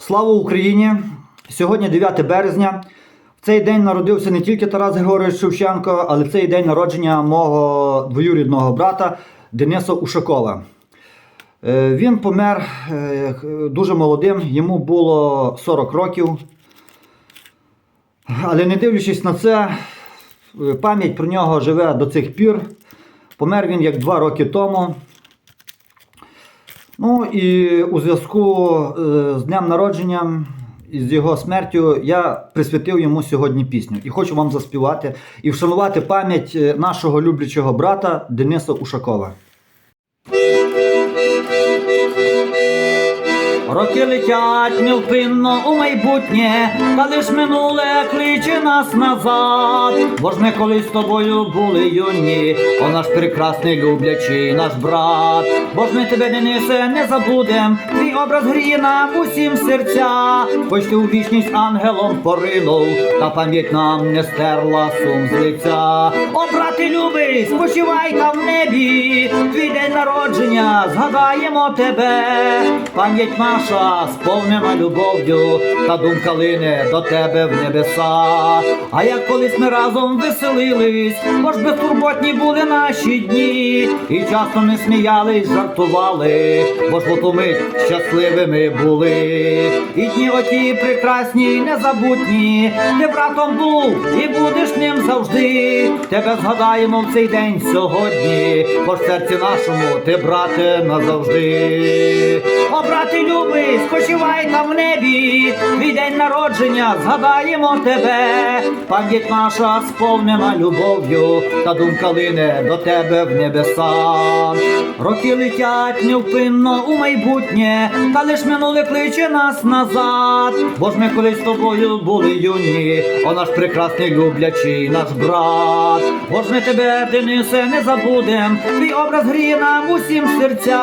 Слава Україні! Сьогодні 9 березня. В цей день народився не тільки Тарас Григорович Шевченко, але в цей день народження мого двоюрідного брата Дениса Ушакова. Е, Він помер е, дуже молодим, йому було 40 років. Але не дивлячись на це, пам'ять про нього живе до цих пір. Помер він як два роки тому. Ну і у зв'язку е, з днем народження і з його смертю я присвятив йому сьогодні пісню. І хочу вам заспівати і вшанувати пам'ять е, нашого люблячого брата Дениса Ушакова. Роки летять невпинно у майбутнє, та лиш минуле кличе нас назад. Бо ж ми колись з тобою були юні, о наш прекрасний люблячий наш брат. Бо ж ми тебе, Денисе, не забудем, твій образ гріє нам усім серця. Хоч ти у вічність ангелом поринув, та пам'ять нам не стерла сум з лиця. Брате любий, спочивай там в небі, твій день народження, згадаємо тебе. Пам'ять наша сповнена любов'ю, та думка лине до тебе в небеса. А як колись ми разом веселились, бо ж безтурботні були наші дні, і часто не сміялись, жартували, бо ж оту мить щасливими були. І дні оті прекрасні, незабутні, ти братом був і будеш ним завжди. Тебе згадаємо в цей день сьогодні, бо ж в серці нашому ти, брате, назавжди. О, брате любий, спочивай там в небі, твій день народження, згадаємо тебе. Пам'ять наша сповнена любов'ю, та думка лине до тебе в небеса. Роки летять невпинно у майбутнє, та лиш минуле кличе нас назад. Бо ж ми колись з тобою були юні, о наш прекрасний люблячий наш брат. Бо ж ми тебе, Денисе, не забудем, твій образ гріє нам усім серця.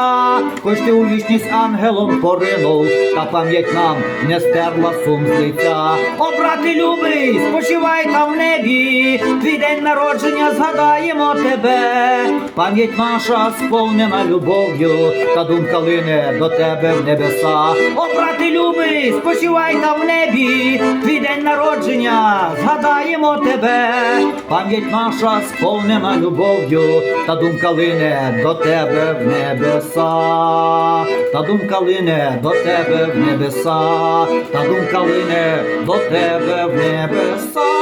Хоч ти у вічність ангелом поринув, та пам'ять нам не стерла сум з лиця. О, брати любий, спочивай там в небі, твій день народження згадаємо тебе. Пам'ять наша сповнена любов'ю, та думка лине до тебе в небеса. О, брате любий, спочивай там в небі, твій день народження, згадаємо тебе. Пам'ять наша сповнена любов'ю, та думка лине до тебе в небеса. Та думка лине до тебе в небеса, та думка лине до тебе в небеса.